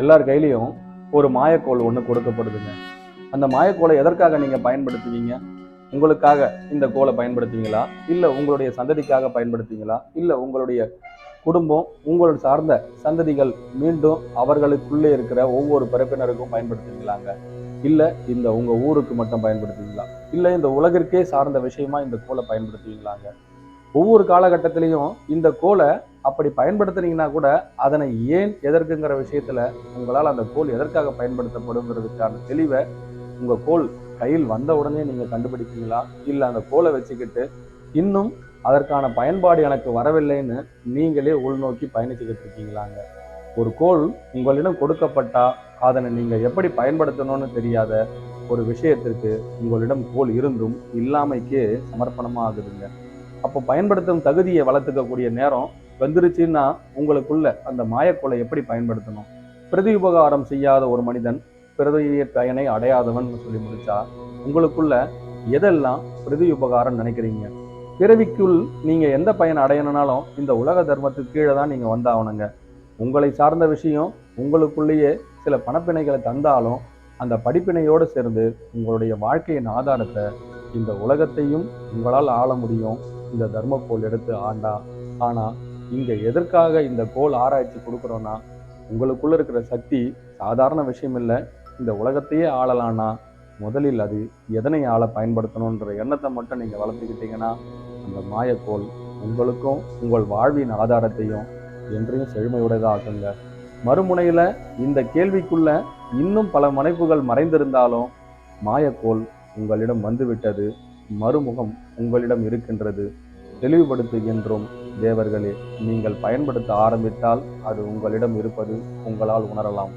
எல்லார் கையிலையும் ஒரு மாயக்கோள் ஒன்று கொடுக்கப்படுதுங்க. அந்த மாயக்கோளை எதற்காக நீங்கள் பயன்படுத்துவீங்க? உங்களுக்காக இந்த கோலை பயன்படுத்துவீங்களா? இல்லை உங்களுடைய சந்ததிக்காக பயன்படுத்துவீங்களா? இல்லை உங்களுடைய குடும்பம் உங்களோட சார்ந்த சந்ததிகள் மீண்டும் அவர்களுக்குள்ளே இருக்கிற ஒவ்வொரு பிறப்பினருக்கும் பயன்படுத்துவீங்களாங்க? இல்லை இந்த உங்கள் ஊருக்கு மட்டும் பயன்படுத்துவீங்களா? இல்லை இந்த உலகிற்கே சார்ந்த விஷயமா இந்த கோலை பயன்படுத்துவீங்களாங்க? ஒவ்வொரு காலகட்டத்திலையும் இந்த கோலை அப்படி பயன்படுத்துனீங்கன்னா கூட அதனை ஏன் எதற்குங்கிற விஷயத்துல உங்களால் அந்த கோல் எதற்காக பயன்படுத்தப்படுங்கிறதுக்கான தெளிவை உங்க கோல் கையில் வந்த உடனே நீங்க கண்டுபிடிப்பீங்களா? இல்லை அந்த கோலை வச்சுக்கிட்டு இன்னும் அதற்கான பயன்பாடு எனக்கு வரவில்லைன்னு நீங்களே உள்நோக்கி பயணிச்சுக்கிட்டு இருக்கீங்களாங்க? ஒரு கோல் உங்களிடம் கொடுக்கப்பட்டா அதனை நீங்க எப்படி பயன்படுத்தணும்னு தெரியாத ஒரு விஷயத்திற்கு உங்களிடம் கோல் இருந்தும் இல்லாமைக்கே சமர்ப்பணமாக ஆகுதுங்க அப்போ பயன்படுத்தும் தகுதியை வளர்த்துக்கக்கூடிய நேரம் வந்துருச்சுன்னா உங்களுக்குள்ள அந்த மாயக்கோலை எப்படி பயன்படுத்தணும்? பிரதி உபகாரம் செய்யாத ஒரு மனிதன் பிரதிய பயனை அடையாதவன் சொல்லி முடிச்சா உங்களுக்குள்ள எதெல்லாம் பிரதி உபகாரம் நினைக்கிறீங்க? பிறவிக்குள் நீங்க எந்த பயன் அடையணும்னாலும் இந்த உலக தர்மத்துக்கு கீழே தான் நீங்க வந்தாகணுங்க. உங்களை சார்ந்த விஷயம் உங்களுக்குள்ளேயே சில பணப்பிணைகளை தந்தாலும் அந்த படிப்பினையோடு சேர்ந்து உங்களுடைய வாழ்க்கையின் ஆதாரத்தை இந்த உலகத்தையும் உங்களால் ஆள முடியும். இந்த தர்மக்கோல் எடுத்து ஆண்டா ஆனா இங்க எதற்காக இந்த கோல் ஆராய்ச்சி கொடுக்குறோன்னா உங்களுக்குள்ள இருக்கிற சக்தி சாதாரண விஷயம் இல்லை. இந்த உலகத்தையே ஆளலான்னா முதலில் அது எதனை ஆள பயன்படுத்தணுன்ற எண்ணத்தை மட்டும் நீங்க வளர்த்துக்கிட்டீங்கன்னா அந்த மாயக்கோல் உங்களுக்கும் உங்கள் வாழ்வின் ஆதாரத்தையும் என்றையும் செழுமையுடையதாக்குங்க. மறுமுனையில இந்த கேள்விக்குள்ள இன்னும் பல மனைப்புகள் மறைந்திருந்தாலும் மாயக்கோல் உங்களிடம் வந்துவிட்டது. மறுமுகம் உங்களிடம் இருக்கின்றது. தெளிவுபடுத்துகின்றோம் தேவர்களே. நீங்கள் பயன்படுத்த ஆரம்பித்தால் அது உங்களிடம் இருப்பது உங்களால் உணரலாம்.